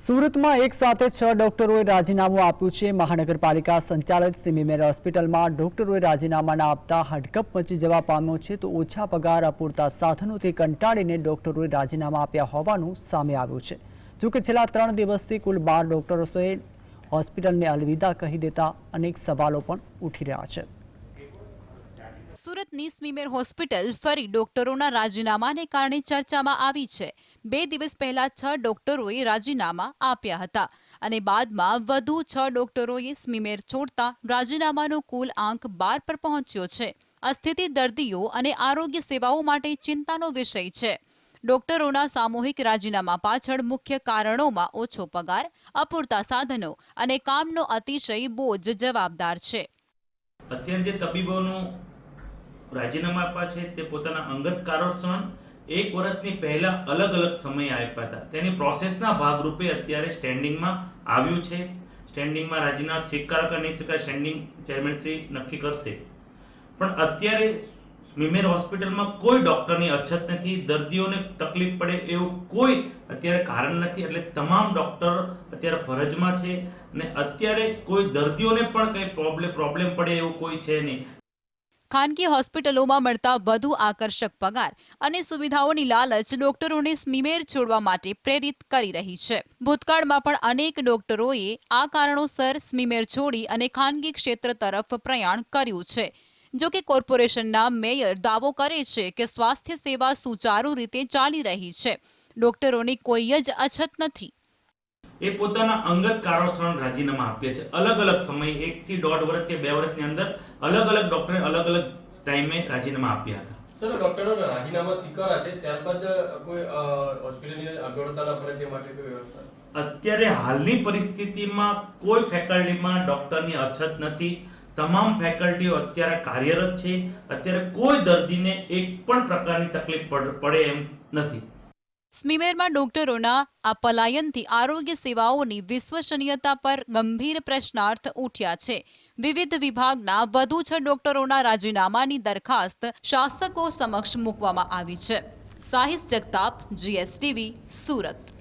સુરતમાં એક સાથે છ ડોક્ટરોએ રાજીનામું આપ્યું છે. મહાનગરપાલિકા સંચાલિત સિમીમેર હોસ્પિટલમાં ડોક્ટરોએ રાજીનામા ના આપતા હડકપ મચી જવા પામ્યો છે. તો ઓછા પગાર, અપૂરતા સાધનોથી કંટાળીને ડોક્ટરોએ રાજીનામા આપ્યા હોવાનું સામે આવ્યું છે. જોકે છેલ્લા ત્રણ દિવસથી કુલ બાર ડોક્ટરોએ હોસ્પિટલને અલવિદા કહી દેતા અનેક સવાલો પણ ઉઠી રહ્યા છે. સુરતની સ્મીમેર હોસ્પિટલ ફરી ડોક્ટરોના રાજીનામાને કારણે ચર્ચામાં આવી છે. બે દિવસ પહેલા છ ડોક્ટરોએ રાજીનામા આપ્યા હતા અને બાદમાં વધુ છ ડોક્ટરોએ સ્મીમેર છોડતા રાજીનામાનો કુલ આંક બાર પર પહોંચ્યો છે. આ સ્થિતિ દર્દીઓ અને આરોગ્ય સેવાઓ માટે ચિંતાનો વિષય છે. ડોક્ટરોના સામૂહિક રાજીનામા પાછળ મુખ્ય કારણોમાં ઓછો પગાર, અપૂરતા સાધનો અને કામનો અતિશય બોજ જવાબદાર છે. અત્યારે જે તબીબોનું રાજીનામા આપ્યા છે, તે પોતાના અંગત કારણસર એક વર્ષની પહેલા અલગ અલગ સમય આપ્યા હતા. તેની પ્રોસેસના ભાગરૂપે અત્યારે સ્ટેન્ડિંગમાં આવ્યું છે. સ્ટેન્ડિંગમાં રાજીનામા સ્વીકાર કે નહીં સ્વીકાર સ્ટેન્ડિંગ ચેરમેનશ્રી નક્કી કરશે. પણ અત્યારે મિમેર હોસ્પિટલમાં કોઈ ડૉક્ટરની અછત નથી, દર્દીઓને તકલીફ પડે એવું કોઈ અત્યારે કારણ નથી, એટલે તમામ ડૉક્ટર અત્યારે ફરજમાં છે. અને અત્યારે કોઈ દર્દીઓને પણ કંઈ પ્રોબ્લેમ પ્રોબ્લેમ પડે એવું કોઈ છે નહીં. ખાનગી હોસ્પિટલોમાં મળતા વધુ આકર્ષક પગાર અને સુવિધાઓની લાલચ ડોક્ટરોને સ્મીમેર છોડવા માટે પ્રેરિત કરી રહી છે. ભૂતકાળમાં પણ અનેક ડોક્ટરોએ આ કારણોસર સ્મીમેર છોડી અને ખાનગી ક્ષેત્ર તરફ પ્રયાણ કર્યું છે. જો કે કોર્પોરેશનના મેયર દાવો કરે છે કે સ્વાસ્થ્ય સેવા સુચારુ રીતે ચાલી રહી છે. ડોક્ટરોની કોઈ જ અછત નથી. એ પોતાના અંગત કારણોસરણ રાજીનામા આપ્યા છે. અલગ અલગ સમય એક થી દોઢ વર્ષ કે બે વર્ષની અંદર અલગ અલગ ડોક્ટરે અલગ અલગ ટાઈમે રાજીનામા આપ્યા હતા. સર ડોક્ટરોના રાજીનામા સ્વીકાર્યા છે ત્યારબાદ કોઈ હોસ્પિટલની અગવડતા ન પડે તે માટે કોઈ વ્યવસ્થા? અત્યારે હાલની પરિસ્થિતિમાં કોઈ ફેકલ્ટીમાં ડોક્ટરની અછત નથી. તમામ ફેકલ્ટીઓ અત્યારે કાર્યરત છે. અત્યારે કોઈ દર્દીને એક પણ પ્રકારની તકલીફ પડે એમ નથી. સ્મીમેરમાં ડોક્ટરોના આ પલાયનથી આરોગ્ય સેવાઓની વિશ્વસનીયતા પર ગંભીર પ્રશ્નાર્થ ઉઠ્યા છે. વિવિધ વિભાગના વધુ છ ડોક્ટરોના રાજીનામાની દરખાસ્ત શાસકો સમક્ષ મૂકવામાં આવી છે. સાહિસ જગતાપ, જીએસટીવી, સુરત.